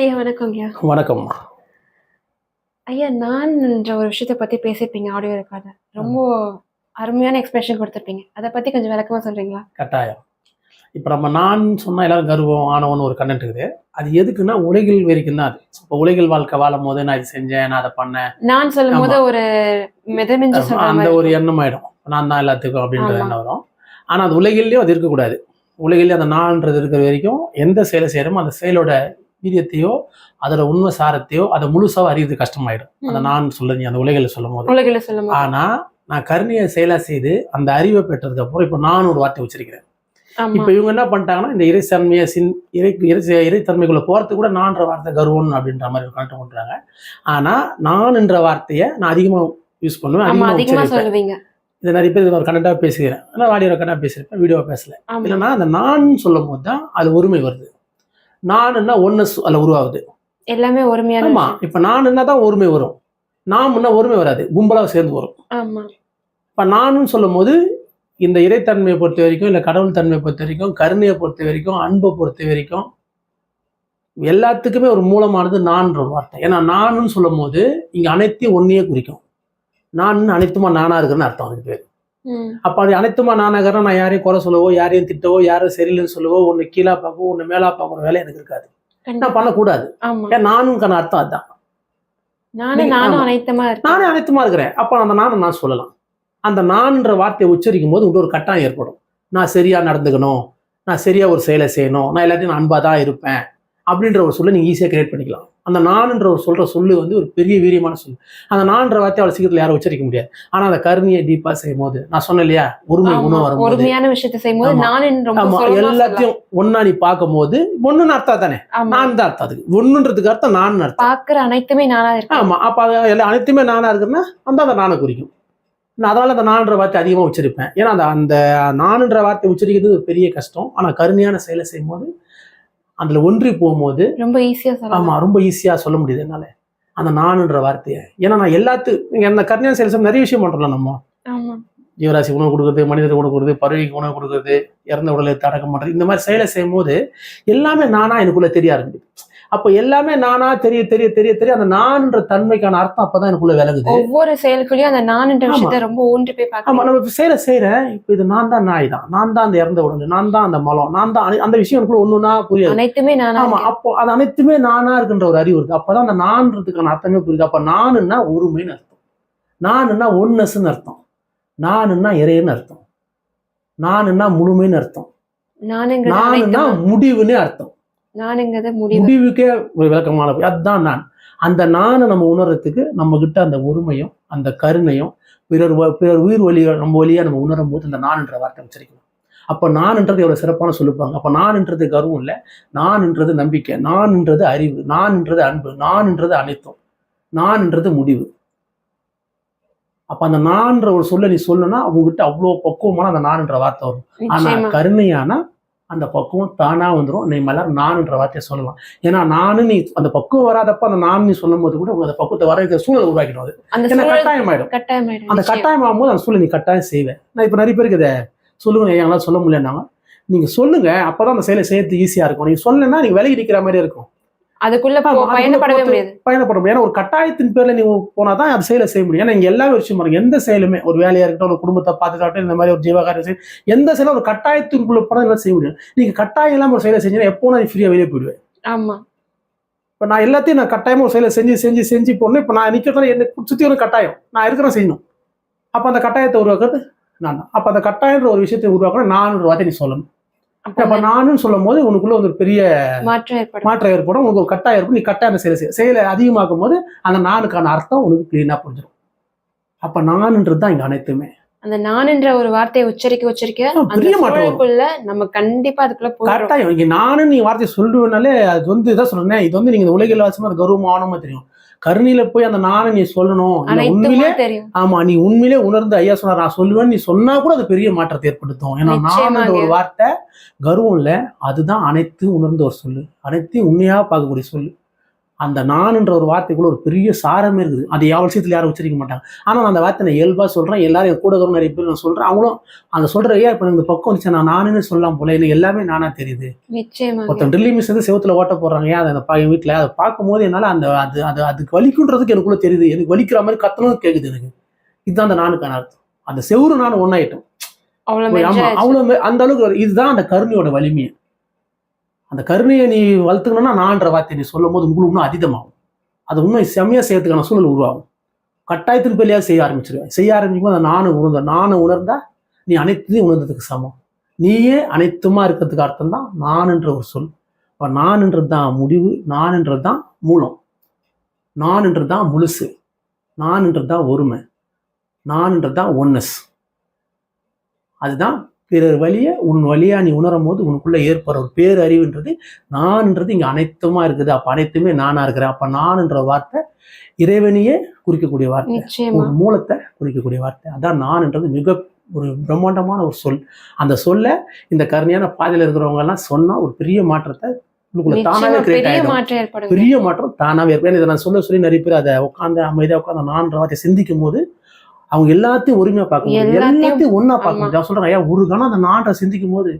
ஐயா வணக்கம். ஐயா வணக்கம்மா ஐயா நான்ன்ற ஒரு விஷயத்தை பத்தி பேசியிருப்பீங்க ஆடியோ ரெக்கார்டர் ரொம்ப அருமையான எக்ஸ்பிரஷன் கொடுத்துருப்பீங்க. அதை பத்தி கொஞ்சம் விளக்கமா சொல்றீங்களா? கட்டாயம். இப்போ நம்ம நான் சொன்னால் எல்லாரும் கர்வம் ஆனவன்னு ஒரு கண்டென்ட் இருக்குது. அது எதுக்குன்னா உலகில் வரைக்கும் தான் அது. இப்போ உலகில் வாழ்க்கை வாழும் போது நான் இது செஞ்சேன் நான் அதை பண்ணேன். நான் சொல்லும் போது ஒரு அந்த ஒரு எண்ணம் ஆயிடும். நான் தான் எல்லாத்துக்கும் அப்படின்ற ஆமா. எண்ணம் வரும். ஆனால் அது உலகிலேயும் அது இருக்கக்கூடாது. உலகிலேயே அந்த நான்ன்றது இருக்கிற வரைக்கும் எந்த செயலை செய்யறோமோ அந்த செயலோட வீரியத்தையோ அதோட உண்மை சாரத்தையோ அதை முழுசாக அறியுறது கஷ்டமாயிடும். அந்த. நான் சொல்லுங்க அந்த உலகில் சொல்லும் போது உலகில சொல்லும் போது. ஆனா நான் கருணையை செயலா செய்து அந்த அறிவை பெற்றதுக்கு அப்புறம் இப்போ நான் ஒரு வார்த்தை வச்சிருக்கிறேன். இப்போ இவங்க என்ன பண்ணிட்டாங்கன்னா இந்த இறைத்தன்மையை சின் இறை இறை இறைத்தன்மைக்குள்ள போறதுக்கு கூட நான்ற வார்த்தை கர்வம் அப்படின்ற மாதிரி ஒரு கணக்கு பண்றாங்க ஆனா நான் என்ற வார்த்தையை நான் அதிகமா யூஸ் பண்ணுவேன் அதிகமா சொல்லுவீங்க. இதை நிறைய பேர் ஒரு கண்டென்ட்டாக பேசுகிறேன். ஆனால் ஆடியோ கண்டா பேசியிருப்பேன் வீடியோ பேசல. இல்லைன்னா அந்த நான் சொல்லும் போது தான் அது ஒருமை வருது. நானுன்னா ஒன்று அதில் உருவாகுது. எல்லாமே ஒருமையான ஆமா. இப்போ நானுன்னா தான் ஒருமை வரும். நாம்னா ஒருமை வராது. கும்பலாக சேர்ந்து வரும். ஆமா. இப்போ நானும் சொல்லும் போது இந்த இறைத்தன்மையை பொறுத்த வரைக்கும் இல்லை கடவுள் தன்மையை பொறுத்த வரைக்கும் கருணையை பொறுத்த வரைக்கும் அன்பை பொறுத்த வரைக்கும் எல்லாத்துக்குமே ஒரு மூலமானது நான்ற ஒரு வார்த்தை. ஏன்னா நானும் சொல்லும் போது இங்கே அனைத்தையும் ஒன்றையே குறிக்கும். நான் அனைத்துமா நானா இருக்கிறேன்னு அர்த்தம் அதுக்கு பேர். அப்போ அது அனைத்துமா நானாகிறேன் நான் யாரையும் குறை சொல்லவோ யாரையும் திட்டவோ யாரும் சரியில்லைன்னு சொல்லவோ ஒன்று கீழா பார்க்கவோ ஒன்று மேலா பார்க்குற வேலை எனக்கு இருக்காது. நான். பண்ணக்கூடாது. ஏன் நானும்க்கான அர்த்தம் அதுதான். நானும் நானும். அனைத்தமா நானே இருக்கிறேன். அப்போ அந்த நானை நான் சொல்லலாம். அந்த நான்ன்ற வார்த்தையை உச்சரிக்கும் போது ஒரு கட்டாயம் ஏற்படும். நான் சரியா நடந்துக்கணும். நான் சரியா ஒரு செயலை செய்யணும். நான் எல்லாத்தையும் நான் அன்பா தான் இருப்பேன். அப்படின்ற ஒரு சொல்லை நீங்க ஈஸியாக கிரியேட் பண்ணிக்கலாம். அந்த நான்ன்ற ஒரு சொல்ற சொல்லு வந்து ஒரு பெரிய வீரியமான சொல்லு. அந்த நான்ற வார்த்தையை அவ்வளோ சீக்கிரத்தில் யாரும் உச்சரிக்க முடியாது. ஆனா அந்த கருணையை டீப்பா செய்யும் போது நான் சொன்னேன் இல்லையா? ஒருமை. உணவு வரும்போது. ஒருமையான விஷயத்தை. நான் சுலபமா சொல்லலாம். எல்லாத்தையும் ஒன்னா நீ பார்க்கும் போது ஒண்ணுன்னு அர்த்தம் தானே? நான் தான் அர்த்தம் அதுக்கு. ஒண்ணுன்றதுக்கு அர்த்தம் நான் அர்த்தம். பாக்குற அனைத்துமே நானா இருக்கேன் ஆமா. அப்ப அது எல்லாம் அனைத்துமே நானா இருக்குன்னா அந்த அந்த நானை குறிக்கும். நான் அதனால அந்த நான்ற வார்த்தை அதிகமா உச்சரிப்பேன். ஏன்னா அந்த அந்த நானுன்ற வார்த்தை உச்சரிக்கிறது ஒரு பெரிய கஷ்டம். ஆனா கருணையான செயலை செய்யும் போது அதுல ஒன்றி போகும்போது ரொம்ப ஈஸியா சொல்லலாம். ஆமா ரொம்ப ஈஸியா சொல்ல முடியுது என்னால. அந்த நானுன்ற வார்த்தையை. ஏன்னா நான் எல்லாத்து அந்த கருணையான செய்யும் நிறைய விஷயம் பண்றோம்ல நம்ம. ஜீவராசி உணவு கொடுக்குறது மனிதர் உணவு கொடுக்குறது பறவைக்கு உணவு கொடுக்குறது இறந்த உடலை அடக்கம் பண்றது இந்த மாதிரி செயலை செய்யும் போது எல்லாமே நானா எனக்குள்ள தெரிய ஆரம்பிக்குது. அப்போ எல்லாமே நானா தெரிய தெரிய தெரிய தெரிய அந்த நான்ன்ற தன்மைக்கான அர்த்தம் அப்பதான் எனக்குள்ள விலகுது. ஒவ்வொரு செயலுக்குள்ளயும் அந்த நான்ன்ற. விஷயத்தை ரொம்ப ஊன்றி போய் ஆமா நம்ம இப்ப செய்யற செய்யறேன் இப்போ இது நான் தான் நாய் தான். நான் தான் அந்த இறந்த உடல் நான் தான் அந்த மலம் நான் தான் அந்த விஷயம் எனக்குள்ள ஒண்ணுன்னா புரியாது. அனைத்துமே நானா ஆமா. அப்போ அது அனைத்துமே நானா இருக்குன்ற ஒரு அறிவு இருக்கு. அப்பதான் அந்த நான்றதுக்கான அர்த்தமே புரியுது. அப்ப நானுன்னா ஒருமைன்னு அர்த்தம். நானுன்னா ஒன்னஸ்ன்னு அர்த்தம். நானுன்னா இறையன்னு அர்த்தம். நானுன்னா முழுமைன்னு அர்த்தம். நானுன்னா முடிவுன்னே அர்த்தம். நானுங்கிறது முடிவு. முடிவுக்கே ஒரு விளக்கமான அதுதான் நான். அந்த நானை நம்ம உணர்றதுக்கு நம்ம கிட்ட அந்த ஒருமையும் அந்த கருணையும் பிறர் பிறர் உயிர் வழியா நம்ம வழியா நம்ம உணரும் போது அந்த நான்ன்ற வார்த்தை உச்சரிக்கணும். அப்ப நான்ன்றது எவ்வளவு சிறப்பான சொல்லுப்பாங்க. அப்ப நான்ன்றது கர்வம் இல்லை. நான்ன்றது நம்பிக்கை. நான்ன்றது அறிவு. நான்ன்றது அன்பு. நான்ன்றது அனைத்தும். நான்ன்றது முடிவு. அப்ப அந்த நான்ற ஒரு சொல்ல நீ சொல்லணும்னா அவங்ககிட்ட அவ்வளோ பக்குவமான அந்த நான்ன்ற வார்த்தை வரும். ஆனா நிச்சயமா. கருணையானா அந்த பக்குவம் தானா வந்துடும் நீ மலர் நான்ன்ற வார்த்தையை சொல்லலாம். ஏன்னா நானு நீ அந்த பக்குவம் வராதப்ப அந்த நான் நீ சொல்லும் போது கூட அந்த பக்குவத்தை வர வைக்கிற சூழல் உருவாக்கிடும் அது. கட்டாயம் ஆயிடும் அந்த. கட்டாயம் ஆகும்போது அந்த சூழல் நீ கட்டாயம் செய்வேன். நான் இப்ப நிறைய பேருக்கு இதை சொல்லுங்க எங்களால் சொல்ல முடியலன்னாங்க. நீங்க சொல்லுங்க. அப்பதான் அந்த செயலை செய்யறது ஈஸியா இருக்கும். நீங்க சொல்லலைன்னா நீங்க விலகி நிக்கிற மாதிரி இருக்கும். அதுக்குள்ள பயணப்படவே முடியாது. பயணப்பட முடியும் ஏன்னா ஒரு கட்டாயத்தின் பேர்ல நீ போனாதான் அது செயலை செய்ய முடியும். ஏன்னா இங்க எல்லா விஷயம் பாருங்க. எந்த செயலுமே ஒரு வேலையா இருக்கட்டும் ஒரு குடும்பத்தை பார்த்துக்காட்டும் இந்த மாதிரி ஒரு ஜீவகாரியம் செய்யும் எந்த செயலும் ஒரு கட்டாயத்திற்குள்ள போனா இதெல்லாம் செய்ய முடியும் நீங்க கட்டாயம் இல்லாம ஒரு செயலை செஞ்சீங்கன்னா எப்போ நான் ஃப்ரீயா வெளியே போயிடுவேன். ஆமா. இப்போ நான் எல்லாத்தையும் நான் கட்டாயமா ஒரு செயலை செஞ்சு செஞ்சு செஞ்சு போடணும். இப்போ நான் நிற்கிறதுல என்ன சுற்றி ஒரு கட்டாயம். நான் இருக்கிறேன் செய்யணும். அப்போ அந்த கட்டாயத்தை உருவாக்குறது நான் தான். அப்போ அந்த கட்டாயன்ற ஒரு விஷயத்தை உருவாக்கணும். நான் ஒரு வார்த்தை நீ சொல்லணும். அப்ப நானும் சொல்லும் போது உனக்குள்ள ஒரு பெரிய மாற்றம் ஏற்படும். உனக்கு ஒரு கட்டாயம் இருக்கும். நீ கட்டாயம் செயலை செய்ய செயலை அதிகமாக்கும் போது அந்த நானுக்கான அர்த்தம் உனக்கு கிளீனாக புரிஞ்சிடும் அப்போ நான்ன்றது தான் இங்கே அனைத்துமே. அந்த நான்ன்ற ஒரு வார்த்தையை உச்சரிக்க உச்சரிக்க பெரிய. சூழலுக்குள்ள நம்ம கண்டிப்பா அதுக்குள்ள கட்டாயம் இங்கே நானும் நீ வார்த்தையை சொல்லுவேனாலே அது வந்து இதான் சொல்றேன் இது வந்து நீங்க இந்த உலகில் வாசமா அது கௌரவமானமா தெரியும். கருணையில போய் அந்த நானை நீ சொல்லணும். உண்மையிலே தெரியும். ஆமா நீ உண்மையிலே உணர்ந்து ஐயா சொன்னார் நான் சொல்லுவேன்னு நீ சொன்னா கூட அது பெரிய மாற்றத்தை ஏற்படுத்தும். ஏன்னா நான். ஒரு வார்த்தை கர்வம் இல்ல அதுதான் அனைத்து உணர்ந்த ஒரு சொல்லு. அனைத்தையும் உண்மையா பார்க்கக்கூடிய சொல்லு. அந்த நான்ன்ற ஒரு வார்த்தைக்குள்ள ஒரு பெரிய சாரமே இருக்குது. அது எவ்வளோ விஷயத்துல யாரும் உச்சரிக்க மாட்டாங்க. ஆனால் நான் அந்த வார்த்தை நான் இயல்பா சொல்றேன். எல்லாரும் என் கூட இருக்கிற நிறைய பேர் நான் சொல்றேன். அவங்களும் அந்த சொல்ற ஐயா இப்போ இந்த பக்கம் வந்துச்சு. நான் நானுன்னு சொல்லலாம் போல. எனக்கு எல்லாமே நானா தெரியுது. ஒருத்தன் ட்ரில்லிங் மிஸ் வந்து செவுத்துல ஓட்ட போடுறாங்க. ஏன் அதை அந்த பா வீட்டில்? அதை பார்க்கும்போது என்னால் அந்த அது அது அதுக்கு வலிக்குன்றதுக்கு எனக்குள்ள தெரியுது. எனக்கு வலிக்கிற மாதிரி கத்தணும் கேட்குது எனக்கு. இதுதான் அந்த நானுக்கான அர்த்தம். அந்த செவுரு நான் ஒன்றாயிட்டோம் அவ்வளவு ஆமா மெஞ்சாச்சு. அவ்வளோ அந்த அளவுக்கு இதுதான் அந்த கருணையோட வலிமையை. அந்த கருணையை நீ வளர்த்துக்கணும்னா நான்ற வார்த்தை நீ சொல்லும் போது உங்களுக்கு இன்னும் அதிகமாகும் அது இன்னும் செம்மையாக செய்யறதுக்கான சூழல் உருவாகும். கட்டாயத்தின் பேர்லையாவது செய்ய ஆரம்பிச்சிருவேன். செய்ய ஆரம்பிக்கும் போது அந்த நானும் உணர்ந்த நானும் உணர்ந்தா நீ அனைத்தையும் உணர்ந்ததுக்கு சமம். நீயே அனைத்துமா இருக்கிறதுக்கு அர்த்தம் தான் நான்ன்ற ஒரு சொல். இப்போ நான்ன்றது தான் முடிவு நான்ன்றது தான் மூலம். நான்ன்றது தான் முழுசு. நான்ன்றது தான் ஒருமை. நான்ன்றது தான் ஒன்னஸ் அதுதான் பிறர் வழிய உன் வழியா நீ உணரும் போது உனக்குள்ள ஏற்படுற ஒரு பேரறிவுன்றது நான்ன்றது இங்க அனைத்துமா இருக்குது. அப்ப அனைத்துமே நானா இருக்கிறேன். அப்ப நான்ன்ற வார்த்தை இறைவனையே குறிக்கக்கூடிய வார்த்தை. ஒரு மூலத்தை குறிக்கக்கூடிய வார்த்தை. அதான் நான்ன்றது மிக ஒரு பிரம்மாண்டமான ஒரு சொல். அந்த சொல்ல இந்த கருணையான பாதையில இருக்கிறவங்க எல்லாம் சொன்னா ஒரு பெரிய மாற்றத்தை தானாவே கிரியேட் பெரிய ஆயிடும். மாற்றம் ஏற்படும் பெரிய மாற்றம் தானாவே ஏன்னா இதை நான் சொல்ல சொல்லி நிறைய பேர் அதை உட்காந்து அமைதியா உட்காந்து நான்ற வார்த்தை சிந்திக்கும் போது அவங்க எல்லாத்தையும் உரிமையா பார்க்க முடியும் எல்லாத்தையும் ஒண்ணா பார்க்க. முடியும் நான் சொல்றேன் ஐயா ஒரு கணம் அந்த நான்றை சிந்திக்கும் போது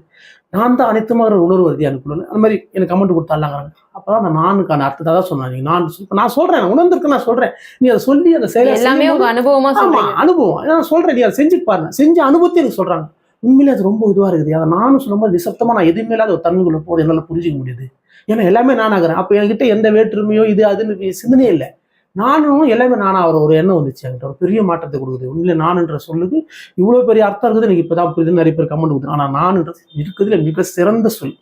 நான் தான் அனைத்துமாக உணர்வு வருது எனக்குள்ள அந்த மாதிரி எனக்கு கமெண்ட் கொடுத்தாலாங்கிறாங்க அப்பதான் அந்த நானுக்கான அர்த்தத்தை தான் சொன்னாங்க. நான் இப்ப நான் சொல்றேன் நான் உணர்ந்திருக்க நான் சொல்றேன். நீ அதை சொல்லி அந்த செயலை எல்லாமே உங்க அனுபவமா ஆமா சொல்றீங்க. அனுபவம். நான் சொல்றேன் நீ அதை செஞ்சுட்டு பாருங்க. செஞ்ச அனுபவத்தை எனக்கு சொல்றாங்க. உண்மையிலே அது ரொம்ப இதுவா இருக்குது. அதை நானும் சொல்லும்போது நிசப்தமா நான் எதுவுமே இல்லாத ஒரு தன்மைக்குள்ள போது என்னால புரிஞ்சுக்க முடியுது. ஏன்னா எல்லாமே நானாகிறேன். அப்ப என்கிட்ட எந்த வேற்றுமையோ இது அதுன்னு சிந்தனையே இல்லை. நானும் எல்லாமே நானா ஒரு ஒரு எண்ணம் வந்துச்சு என்கிட்ட. ஒரு பெரிய மாற்றத்தை கொடுக்குது. உண்மையிலே நானுன்ற சொல்லுக்கு இவ்வளவு பெரிய அர்த்தம் இருக்குது எனக்கு இப்பதான் புரியுது. நிறைய பேர் கமெண்ட் கொடுக்குது. ஆனா நானுன்றது இருக்குதுல மிக சிறந்த சொல்.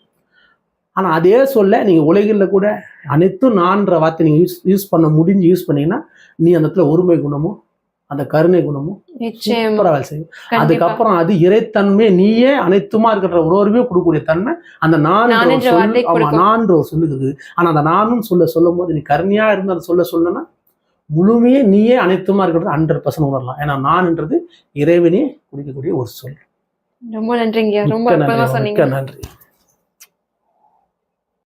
ஆனா அதே சொல்ல நீங்க உலகில் கூட அனைத்தும் நான்ற வார்த்தை நீங்க யூஸ் யூஸ் பண்ண முடிஞ்சு யூஸ் பண்ணீங்கன்னா நீ அந்த இடத்துல ஒருமை குணமும் அந்த கருணை குணமும் நிச்சயமா. சூப்பரா வேலை செய்யும். அதுக்கப்புறம் அது இறைத்தன்மை நீயே அனைத்துமா இருக்கிற உணர்வே கொடுக்கக்கூடிய தன்மை அந்த நான் நானுன்ற ஆமா. நான்ற ஒரு சொல்லுக்கு இருக்குது. ஆனா அந்த நானும் சொல்ல சொல்லும் போது நீ கருணையா இருந்து அதை சொல்ல சொல்லணும்னா முழுமையே நீயே அனைத்துமா இருக்கிறது ஹண்ட்ரட் பர்சன்ட் உணரலாம். ஏன்னா நான்ன்றது இறைவனே குறிக்கக்கூடிய ஒரு சொல். ரொம்ப நன்றிங்க. ரொம்ப நன்றி.